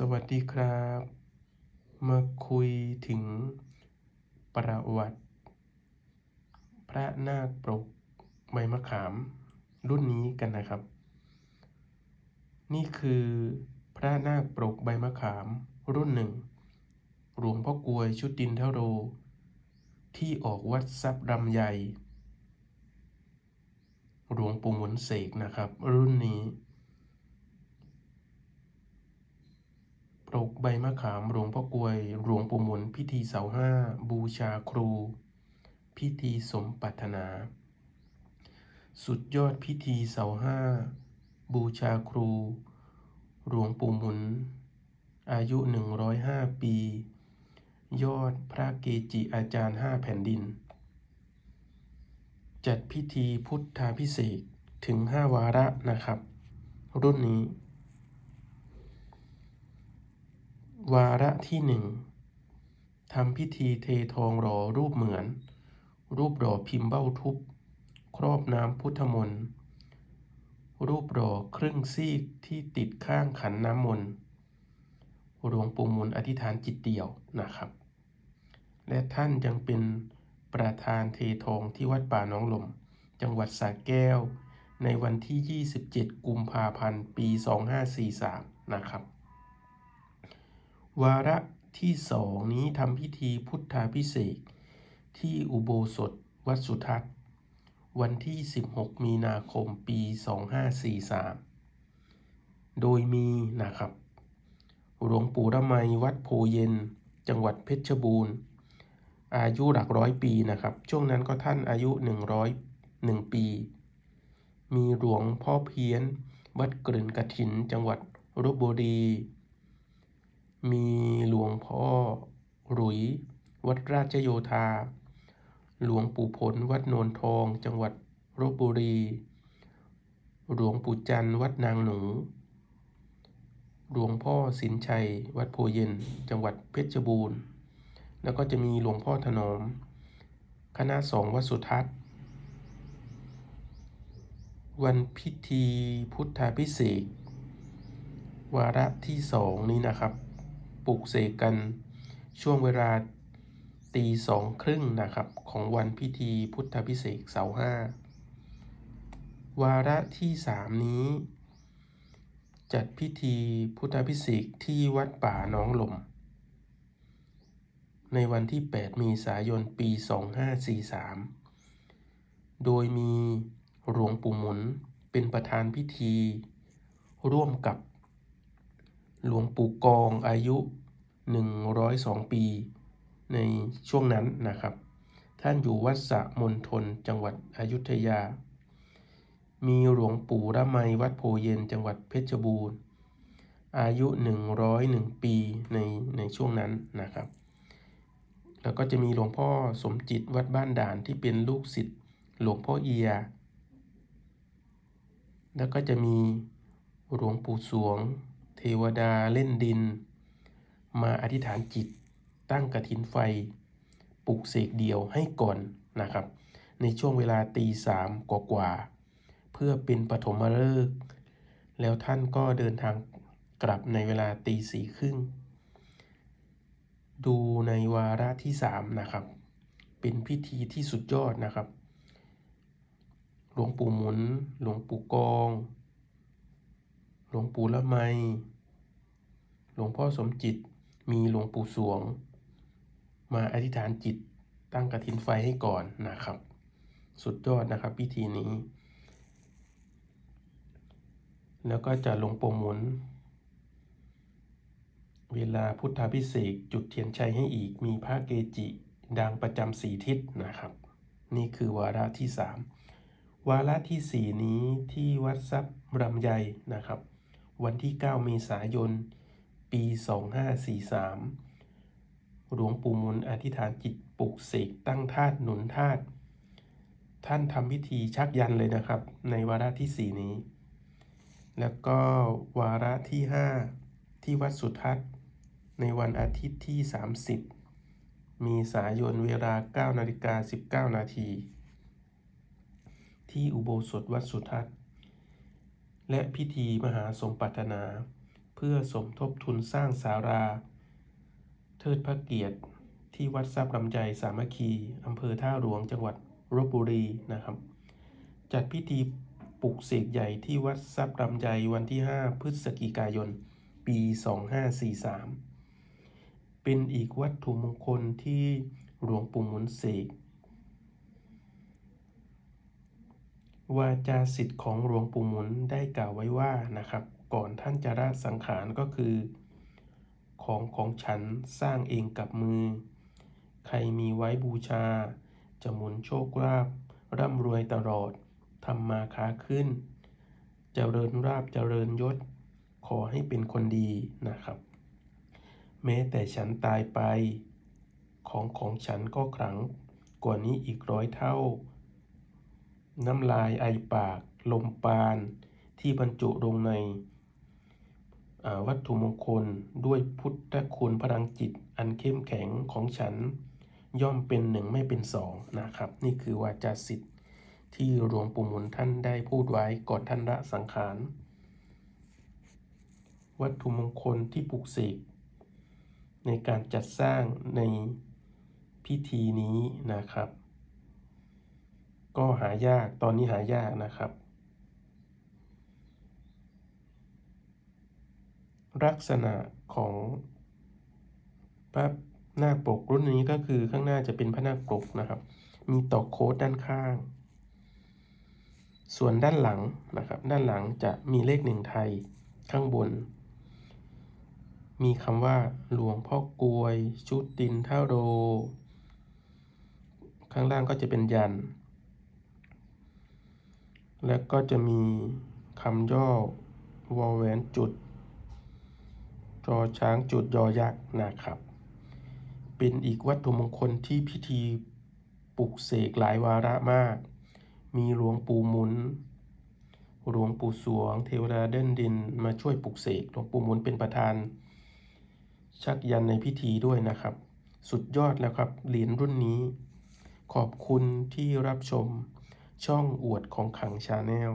สวัสดีครับ มาคุยถึงประวัติ พระนาคปรกใบมะขาม รุ่นนี้กันนะครับ นี่คือพระนาคปรกใบมะขามรุ่นหนึ่งหลวงพ่อกลวยชุดดินเทโร ที่ออกวัดทรัพย์รำใหญ่หลวงปู่หมุนเสกนะครับ รุ่นนี้ ปรกใบมะขามหลวงพ่อกลวย หลวงปู่หมุน พิธีเสาห้า บูชาครู พิธีสมปรารถนา สุดยอดพิธีเสาห้า บูชาครู หลวงปู่หมุน อายุ 105 ปี ยอดพระเกจิอาจารย์ห้าแผ่นดิน จัดพิธีพุทธาพิเศษถึง5วาระนะครับ รุ่นนี้ วาระที่หนึ่งทำพิธีเททองหล่อรูปเหมือน รูปหล่อพิมพ์เบ้าทุบ ครอบน้ำพุทธมนต์รูปหล่อครึ่งซีกที่ติดข้างขันน้ำมนต์หลวงปู่มุนอธิษฐานจิตเดี่ยวนะครับ และท่านยังเป็นประธานเททองที่วัดป่าหนองลม จังหวัดสระแก้ว ในวันที่ 27 กุมภาพันธ์ ปี 2543 นะครับ วาระที่สองนี้ทำพิธีพุทธาพิเศษที่อุโบสถวัดสุทัศน์ วันที่ 16 มีนาคมปี 2543 โดยมีนะครับ หลวงปู่ระไมวัดโพเย็น จังหวัดเพชรบูรณ์ อายุหลักร้อยปีนะครับ ช่วงนั้นก็ท่านอายุ 101 ปี มีหลวงพ่อเพี้ยน วัดกริ่นกระถิน จังหวัดลบบุรี มีหลวงพ่อหลุย วัดราชโยธา หลวงปู่ผล วัดโนนทอง จังหวัดลบบุรี หลวงปู่จันวัดนางหนู หลวงพ่อสินชัย วัดโพเย็น จังหวัดเพชรบูรณ์ แล้วก็จะมีหลวงพ่อถนอม คณะสองวัดสุทัศน์ วันพิธีพุทธาพิเศษกวาระที่สองนี้นะครับ ปลุกเสกกันช่วงเวลาตีสองครึ่งนะครับ ของวันพิธีพุทธพิเศษเสาห้าวาระที่สามนี้ จัดพิธีพุทธพิเศษที่วัดป่าน้องหลม ในวันที่8มีสายนปี 2543 โดยมีหลวงปู่หมุนเป็นประธานพิธี ร่วมกับ หลวงปู่กองอายุ 102 ปี ในช่วงนั้นนะครับ ท่านอยู่วัดสะมณฑลจังหวัดอยุธยา มีหลวงปู่ระไมวัดโพเย็นจังหวัดเพชรบูรณ์ อายุ 101 ปีในในช่วงนั้นนะครับ แล้วก็จะมีหลวงพ่อสมจิตวัดบ้านด่านที่เป็นลูกศิษย์หลวงพ่อเอีย แล้วก็จะมีหลวงปู่สวง เทวดาเล่นดิน มาอธิษฐานจิต ตั้งกระถินไฟปลุกเสกเดียวให้ก่อนนะครับ ในช่วงเวลาตีสามกว่าๆเพื่อเป็นปฐมฤกษ์แล้วท่านก็เดินทางกลับในเวลาตีสี่ครึ่ง ดูในวาระที่สามนะครับ เป็นพิธีที่สุดยอดนะครับ หลวงปู่หมุน หลวงปู่กอง หลวงปู่ละไม หลวงพ่อสมจิต มีหลวงปู่สวง มาอธิษฐานจิตตั้งกระถินไฟให้ก่อนนะครับ สุดยอดนะครับพิธีนี้ แล้วก็จะหลวงปู่หมุน เวลาพุทธาพิเศษจุดเทียนชัยให้อีกมีพระเกจิดังประจำสีทิศนะครับ นี่คือวาระที่สามวาระที่สี่นี้ที่วัดทรัพย์รำไยนะครับ วันที่ 9 เมษายน ปี 2543 หลวงปู่มุนอธิษฐานจิตปลุกเสกตั้งธาตุหนุนธาตุท่านทำพิธีชักยันเลยนะครับ ในวาระที่สี่นี้ แล้วก็วาระที่ 5 ที่วัดสุทัศน์ในวันอาทิตย์ที่ 30 มีสายนเวลา 9 นาฬิกา 19 นาที ที่อุโบสถวัดสุทัศน์ และพิธีมหาสมปรานา เพื่อสมทบทุนสร้างศาลาเทิดพระเกียรติที่วัดทรัพย์ลำไยสามัคคีอำเภอท่าหลวงจังหวัดลบบุรีนะครับ จัดพิธีปลุกเสกใหญ่ที่วัดทรัพย์ลำไยวันที่ 5 พฤศจิกายน ปี 2543 เป็นอีกวัตถุมงคลที่หลวงปู่หมุนเสก วาจาสิทธิ์ของหลวงปู่หมุนได้กล่าวไว้ว่านะครับ ก่อนท่านจะละสังขารก็คือ ของของฉันสร้างเองกับมือ ใครมีไว้บูชา จะหมุนโชคลาภร่ำรวยตลอดทำมาค้าขึ้นเจริญราบเจริญยศ ขอให้เป็นคนดีนะครับ แม้แต่ฉันตายไป ของของฉันก็ขลังกว่านี้อีกร้อยเท่า น้ำลายไอปาก ลมปานที่บรรจุลงในวัตถุมงคลด้วยพุทธคุณพลังจิต อันเข้มแข็งของฉันย่อมเป็นหนึ่งไม่เป็นสองนะครับ นี่คือวาจาสิทธิ์ที่หลวงปู่หมุนท่านได้พูดไว้ก่อนท่านละสังขารวัตถุมงคลที่ปลุกเสกในการจัดสร้างในพิธีนี้นะครับ ก็หายากตอนนี้หายากนะครับ ลักษณะของพระนาปกรุ่นนี้ก็คือข้างหน้าจะเป็นพระนาปกนะครับ มีตอกโค้ดด้านข้าง ส่วนด้านหลังนะครับ ด้านหลังจะมีเลขหนึ่งไทยข้างบน มีคำว่าหลวงพ่อกลวย ชุดดินท่าโร ข้างล่างก็จะเป็นยัน แล้วก็จะมีคำย่อวอลแหวนจุดจอช้างจุดยอยักษ์นะครับ เป็นอีกวัตถุมงคลที่พิธีปลุกเสกหลายวาระมาก มีหลวงปู่หมุนหลวงปู่สวง เทวดาเดินดินมาช่วยปลุกเสกหลวงปู่หมุนเป็นประธาน ชักยันในพิธีด้วยนะครับ สุดยอดแล้วครับเหรียญรุ่นนี้ ขอบคุณที่รับชม ช่องอวดของขังชาแนล